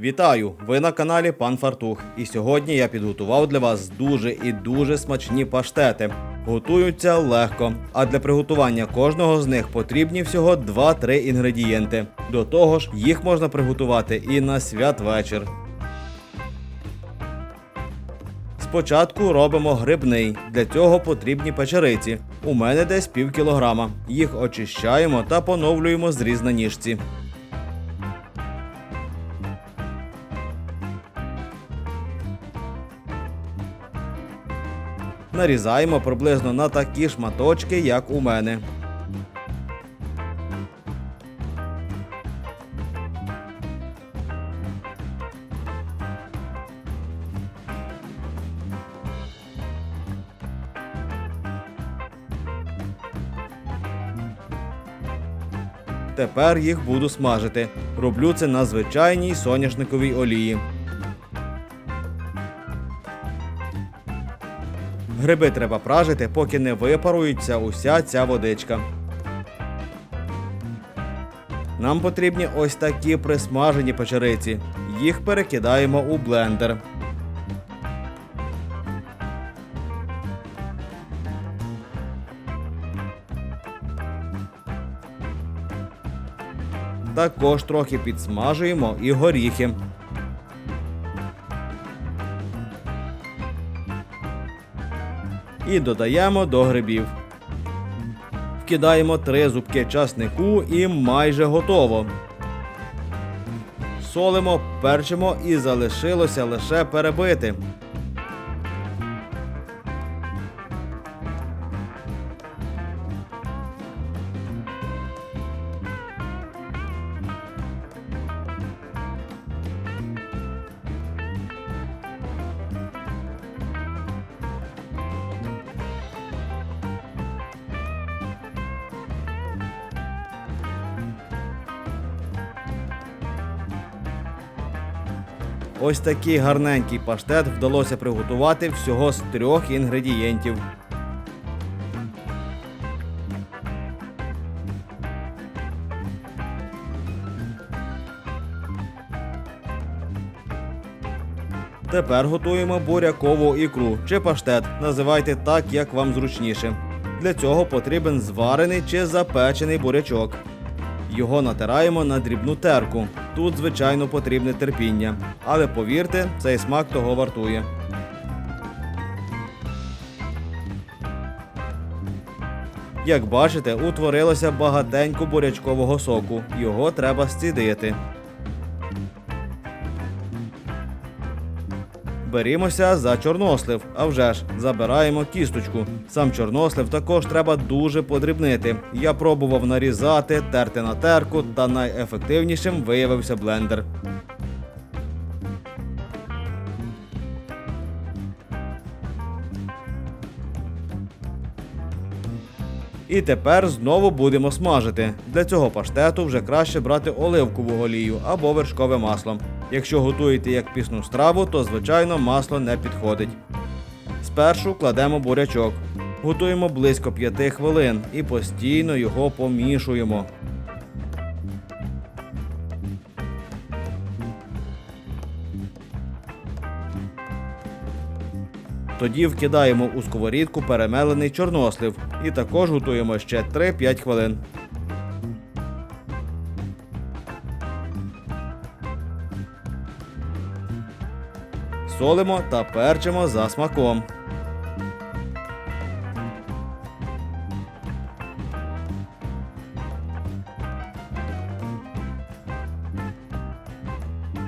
Вітаю! Ви на каналі Пан Фартух. І сьогодні я підготував для вас дуже і дуже смачні паштети. Готуються легко, а для приготування кожного з них потрібні всього 2-3 інгредієнти. До того ж, їх можна приготувати і на святвечір. Спочатку робимо грибний. Для цього потрібні печериці. У мене десь пів кілограма. Їх очищаємо та поновлюємо зріз на ніжці. Нарізаємо приблизно на такі шматочки, як у мене. Тепер їх буду смажити. Роблю це на звичайній соняшниковій олії. Гриби треба пражити, поки не випарується уся ця водичка. Нам потрібні ось такі присмажені печериці. Їх перекидаємо у блендер. Також трохи підсмажуємо і горіхи. І додаємо до грибів. Вкидаємо три зубки часнику і майже готово. Солимо, перчимо і залишилося лише перебити. Ось такий гарненький паштет вдалося приготувати всього з трьох інгредієнтів. Тепер готуємо бурякову ікру чи паштет. Називайте так, як вам зручніше. Для цього потрібен зварений чи запечений бурячок. Його натираємо на дрібну терку. Тут, звичайно, потрібне терпіння. Але повірте, цей смак того вартує. Як бачите, утворилося багатенько бурячкового соку. Його треба зцідити. Берімося за чорнослив, а вже ж забираємо кісточку. Сам чорнослив також треба дуже подрібнити. Я пробував нарізати, терти на терку, та найефективнішим виявився блендер. І тепер знову будемо смажити. Для цього паштету вже краще брати оливкову олію або вершкове масло. Якщо готуєте як пісну страву, то звичайно масло не підходить. Спершу кладемо бурячок. Готуємо близько 5 хвилин і постійно його помішуємо. Тоді вкидаємо у сковорідку перемелений чорнослив і також готуємо ще 3-5 хвилин. Солимо та перчимо за смаком.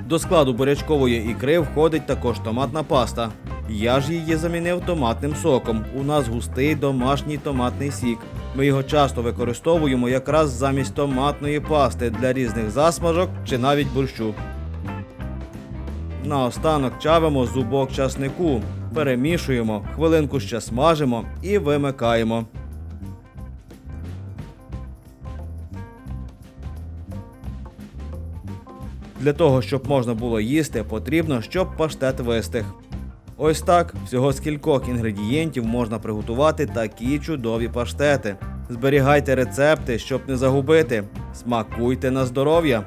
До складу бурячкової ікри входить також томатна паста. Я ж її замінив томатним соком. У нас густий домашній томатний сік. Ми його часто використовуємо якраз замість томатної пасти для різних засмажок чи навіть борщу. Наостанок чавимо зубок часнику, перемішуємо, хвилинку ще смажимо і вимикаємо. Для того, щоб можна було їсти, потрібно, щоб паштет вистиг. Ось так, всього з кількох інгредієнтів можна приготувати такі чудові паштети. Зберігайте рецепти, щоб не загубити. Смакуйте на здоров'я!